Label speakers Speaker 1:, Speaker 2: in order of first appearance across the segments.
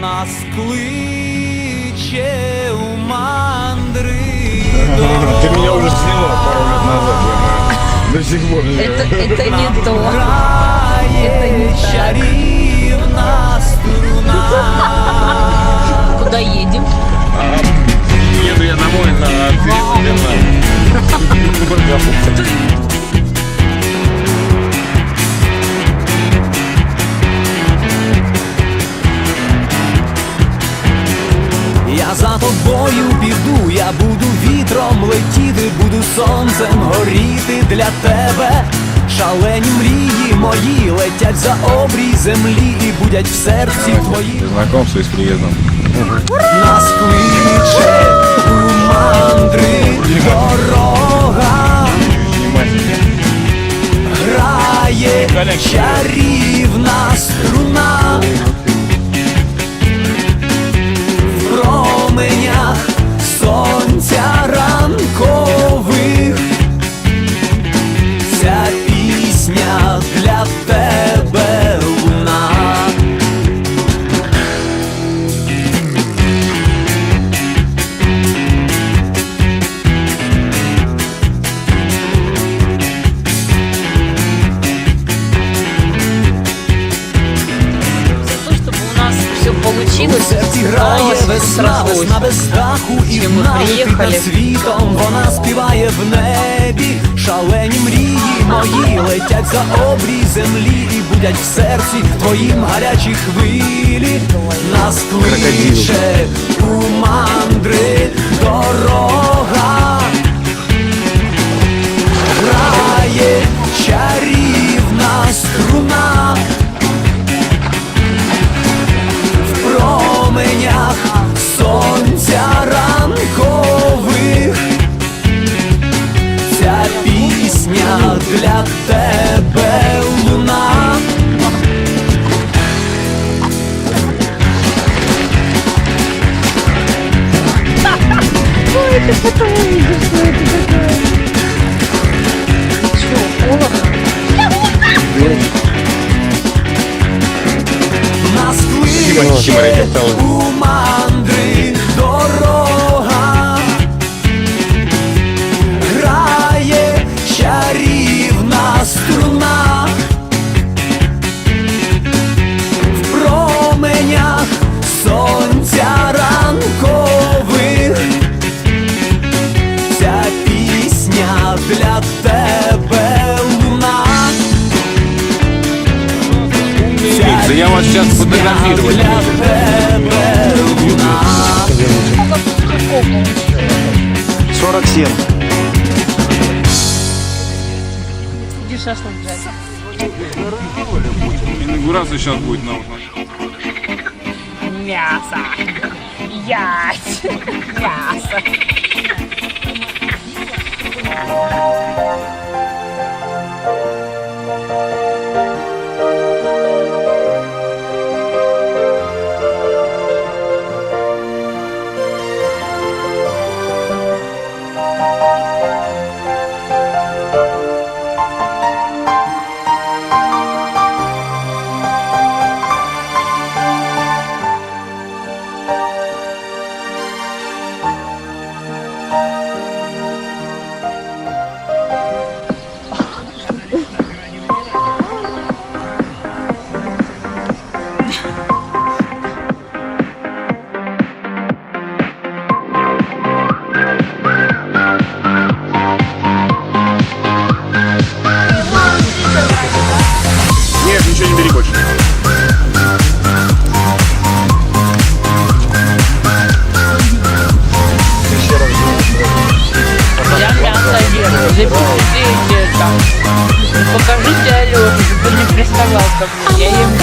Speaker 1: нас кличе у мандри.
Speaker 2: Ты меня уже сняла пару лет назад, я до сих пор не
Speaker 3: Это, это не то.
Speaker 1: Грає чарівна струна.
Speaker 3: Куда едем?
Speaker 2: Еду я домой на
Speaker 1: Шалені мрії мої летять за обрій землі і будять в серці твої.
Speaker 2: Знакомство із приїздом.
Speaker 1: Нас кличе у мандри дорога, грає чарівна весна, без даху і
Speaker 3: ми
Speaker 1: налетить світом, вона співає в небі, шалені мрії мої летять за обрій землі і будять в серці твоїм гарячі хвилі, нас кличе у мандри дорога, грає чарівна струна. в променях сонця ранкових. Ця пісня для тебе луна. Нас
Speaker 2: Спасибо,
Speaker 1: кличе
Speaker 2: я вас сейчас фотографировать буду.
Speaker 1: тебе луна.
Speaker 4: 47.
Speaker 3: Иди шашлык жарить.
Speaker 2: Инаугурация сейчас будет на
Speaker 3: Мясо. Ясь. Мясо. Приставал ко мне. Я ем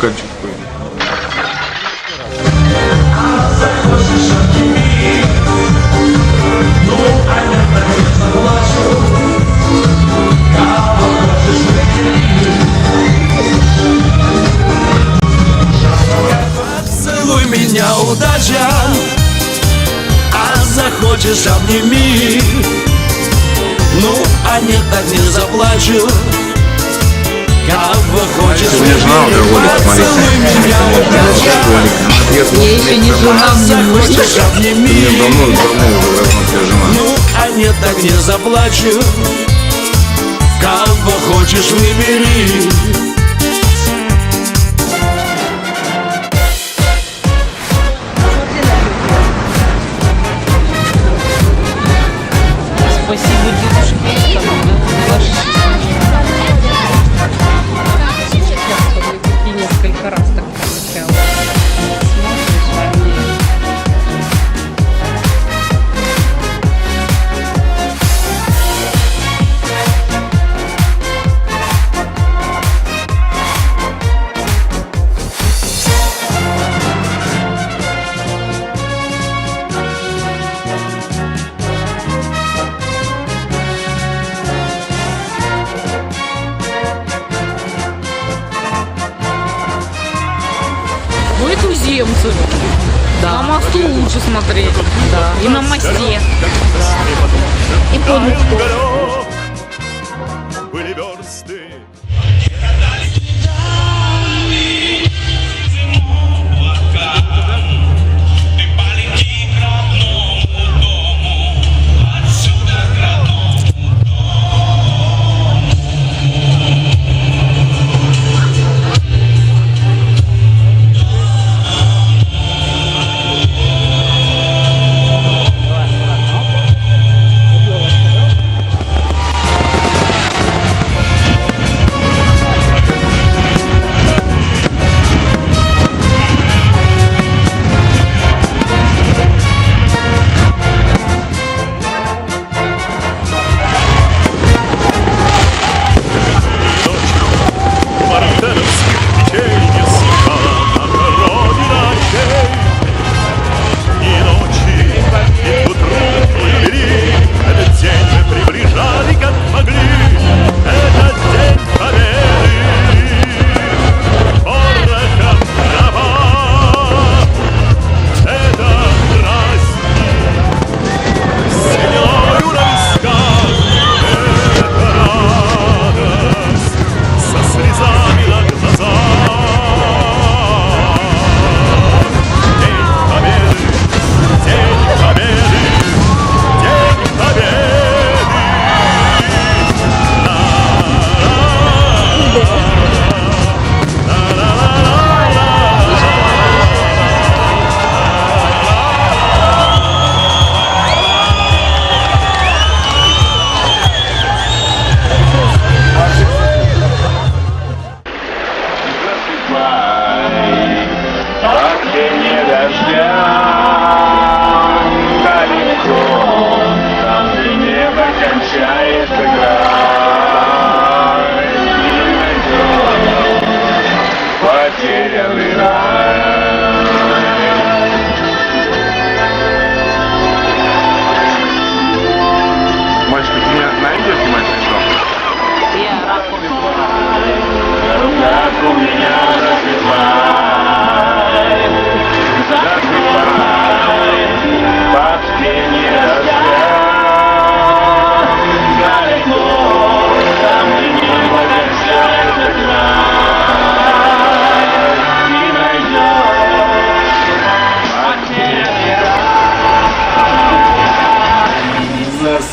Speaker 2: Стаканчик такой.
Speaker 1: Поцелуй меня, удача. А захочешь, обними. Ну, а нет, так не заплачу
Speaker 2: Мне жена алкоголик, Ответ
Speaker 3: Я еще не жена, мне
Speaker 1: обними
Speaker 2: Мне давно, давно уже жена.
Speaker 1: Ну, а нет, так не заплачу. Кого хочешь, выбери
Speaker 3: смотреть. Да. И на мосте. И под мостом.
Speaker 5: были версты.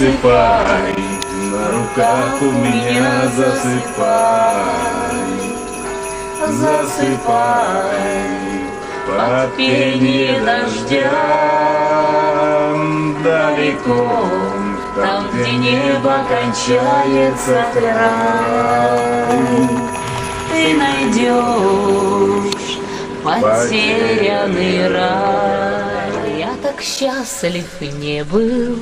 Speaker 6: Засыпай,
Speaker 2: на руках у меня засыпай, засыпай, под пение дождя, далеко, там, где небо кончается край.
Speaker 7: Ты найдешь потерянный рай. Я так счастлив не был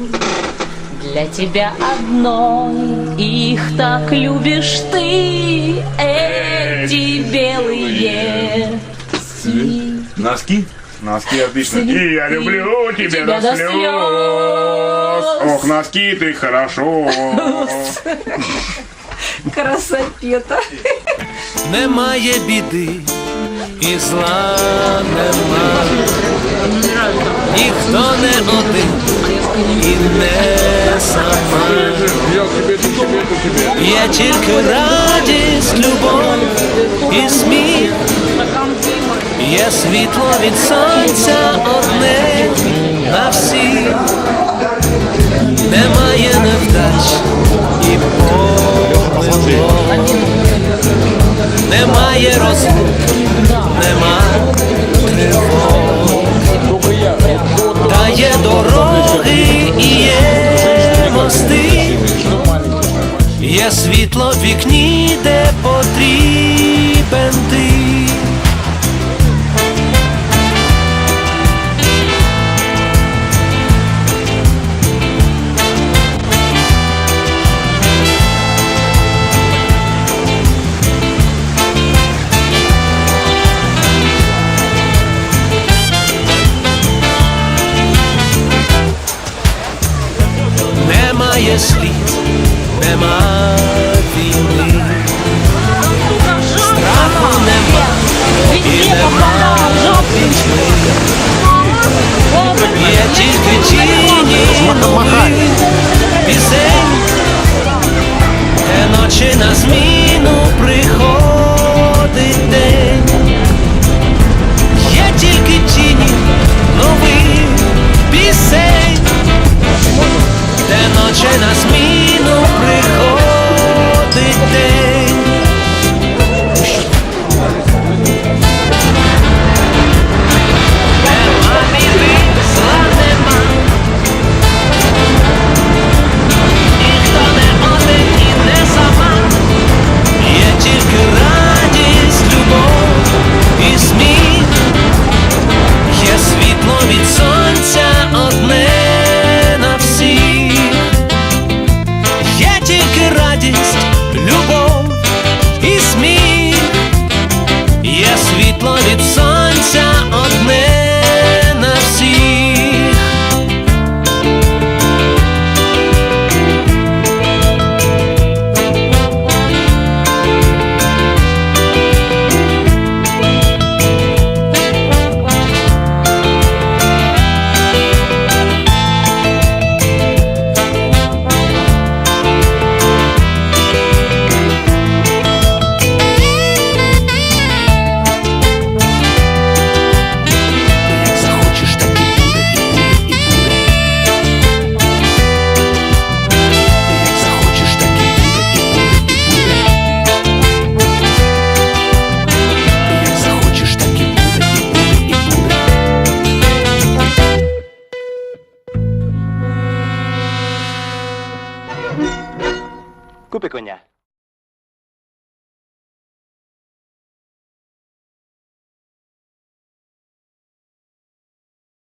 Speaker 7: для тебя одной. Их так любишь ты, эх, эти белые
Speaker 8: Носки? Носки отлично. И я люблю тебя,
Speaker 7: тебя
Speaker 8: до
Speaker 7: до
Speaker 8: слез.
Speaker 7: слез.
Speaker 8: Ох, носки ты хорошо.
Speaker 3: Красопета.
Speaker 9: Немає біди і зла нема. Ніхто не один і не сама. Є тільки радість, любов і сміх. Є світло від сонця одне на всіх. Немає невдач і помилок. Немає розлук, нема тривог. Та є дороги і є мости. Є світло в вікні, де потрібен Нема війни, страху нема і нема пітьми. Є тільки тіні нових пісень, де ночі на зміну приходить день.